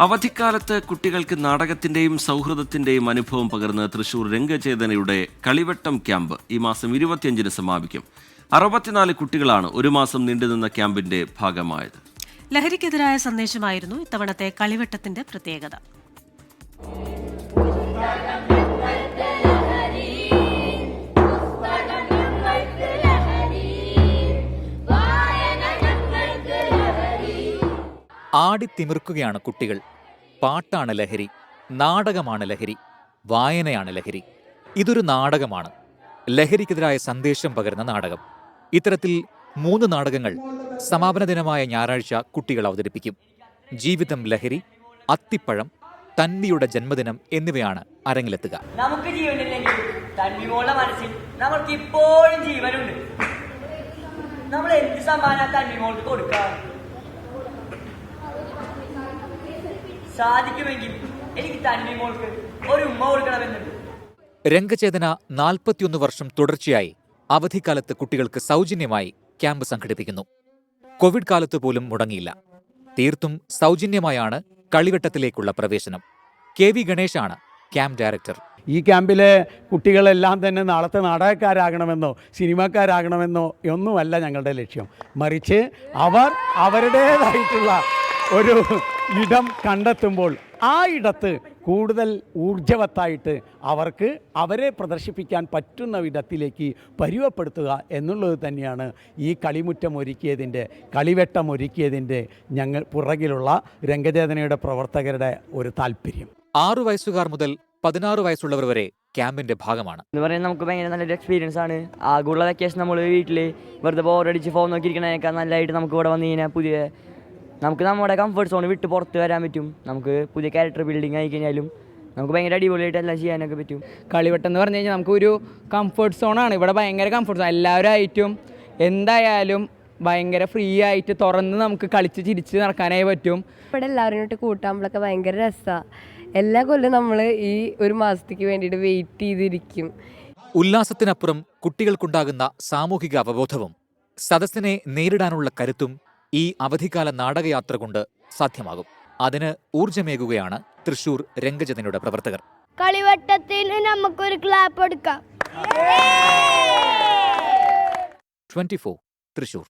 അവധിക്കാലത്ത് കുട്ടികൾക്ക് നാടകത്തിന്റെയും സൗഹൃദത്തിന്റെയും അനുഭവം പകർന്ന് തൃശൂർ രംഗചേതനയുടെ കളിവട്ടം ക്യാമ്പ് ഈ മാസം ഇരുപത്തിയഞ്ചിന് സമാപിക്കും. അറുപത്തിനാല് കുട്ടികളാണ് ഒരു മാസം നീണ്ടുനിന്ന ക്യാമ്പിന്റെ ഭാഗമായത്. ലഹരിക്കെതിരായ സന്ദേശമായിരുന്നു ഇത്തവണത്തെ കളിവട്ടത്തിന്റെ പ്രത്യേകത. ആടിത്തിമിർക്കുകയാണ് കുട്ടികൾ. പാട്ടാണ് ലഹരി നാടകമാണ് ലഹരി വായനയാണ് ലഹരി. ഇതൊരു നാടകമാണ്. ലഹരിക്കെതിരായ സന്ദേശം പകരുന്ന നാടകം. ഇത്തരത്തിൽ മൂന്ന് നാടകങ്ങൾ സമാപന ദിനമായ ഞായറാഴ്ച കുട്ടികൾ അവതരിപ്പിക്കും. ജീവിതം ലഹരി അത്തിപ്പഴം തന്നിയുടെ ജന്മദിനം എന്നിവയാണ് അരങ്ങിലെത്തുക. നമുക്ക് മനസ്സിൽ നമുക്ക് ഇപ്പോഴും ജീവനുണ്ട്. നമ്മൾ എന്ത് സമ്മാനം തന്നിമോൾക്ക് കൊടുക്കാം? സാധിക്കുമെങ്കിൽ എനിക്ക് തണ്ണിമോൾക്ക് ഒരു ഉമ്മ കൊടുക്കണമെന്നുണ്ട്. രംഗചേതന നാൽപ്പത്തിയൊന്ന് വർഷം തുടർച്ചയായി അവധിക്കാലത്ത് കുട്ടികൾക്ക് സൗജന്യമായി ക്യാമ്പ് സംഘടിപ്പിക്കുന്നു. കോവിഡ് കാലത്ത് പോലും മുടങ്ങിയില്ല. തീർത്തും സൗജന്യമായാണ് കളിവട്ടത്തിലേക്കുള്ള പ്രവേശനം. കെ വി ഗണേശാണ് ക്യാമ്പ് ഡയറക്ടർ. ഈ ക്യാമ്പിലെ കുട്ടികളെല്ലാം തന്നെ നാളത്തെ നാടകക്കാരാകണമെന്നോ സിനിമാക്കാരാകണമെന്നോ ഒന്നുമല്ല ഞങ്ങളുടെ ലക്ഷ്യം. മറിച്ച് അവർ അവരുടേതായിട്ടുള്ള ഒരു ഇടം കണ്ടെത്തുമ്പോൾ ആ ഇടത്ത് കൂടുതൽ ഊർജവത്തായിട്ട് അവർക്ക് അവരെ പ്രദർശിപ്പിക്കാൻ പറ്റുന്ന വിധത്തിലേക്ക് പരുവപ്പെടുത്തുക എന്നുള്ളത് തന്നെയാണ് ഈ കളിമുറ്റം ഒരുക്കിയതിന്റെ കളിവെട്ടം ഒരുക്കിയതിന്റെ ഞങ്ങൾ പുറകിലുള്ള രംഗചേതനയുടെ പ്രവർത്തകരുടെ ഒരു താല്പര്യം. ആറു വയസ്സുകാർ മുതൽ പതിനാറ് വയസ്സുള്ളവർ വരെ ക്യാമ്പിന്റെ ഭാഗമാണ്. എന്ന് പറയുന്നത് നമുക്ക് ഭയങ്കര നല്ലൊരു എക്സ്പീരിയൻസ് ആണ്. ആകുള്ള വെക്കേഷൻ നമ്മൾ വീട്ടിൽ വെറുതെ ബോറടിച്ച് ഫോൺ നോക്കിയിരിക്കണേക്കാൾ നല്ലതായിട്ട് നമുക്ക് ഇവിടെ വന്നു കഴിഞ്ഞാൽ പുതിയ നമുക്ക് നമ്മുടെ കംഫർട്ട് സോൺ വിട്ട് പുറത്ത് വരാൻ പറ്റും. നമുക്ക് പുതിയ ക്യാരക്ടർ ബിൽഡിംഗ് ആയി കഴിഞ്ഞാലും നമുക്ക് ഭയങ്കര അടിപൊളിയായിട്ട് എല്ലാം ചെയ്യാനൊക്കെ പറ്റും. കളിവട്ടം എന്ന് പറഞ്ഞു കഴിഞ്ഞാൽ നമുക്കൊരു കംഫർട്ട് സോണാണ് ഇവിടെ ഭയങ്കര കംഫർട്ട് സോൺ എല്ലാവരായിട്ടും എന്തായാലും ഭയങ്കര ഫ്രീ ആയിട്ട് തുറന്ന് നമുക്ക് കളിച്ച് ചിരിച്ച് നടക്കാനായി പറ്റും. ഇവിടെ എല്ലാവരും കൂട്ടാകുമ്പോഴൊക്കെ ഭയങ്കര രസമാണ് എല്ലാ കൊല്ലം നമ്മൾ ഈ ഒരു മാസത്തേക്ക് വേണ്ടിയിട്ട് വെയിറ്റ് ചെയ്തിരിക്കും. ഉല്ലാസത്തിനപ്പുറം കുട്ടികൾക്കുണ്ടാകുന്ന സാമൂഹിക അവബോധവും സദസ്സിനെ നേരിടാനുള്ള കരുത്തും ഈ അവധിക്കാല നാടകയാത്ര കൊണ്ട് സാധ്യമാകും. അതിന് ഊർജമേകുകയാണ് തൃശൂർ രംഗജതനയുടെ പ്രവർത്തകർ. കളിവട്ടത്തിന് നമുക്കൊരു ക്ലാപ്പ് എടുക്കാം ട്വന്റി ഫോർ തൃശൂർ.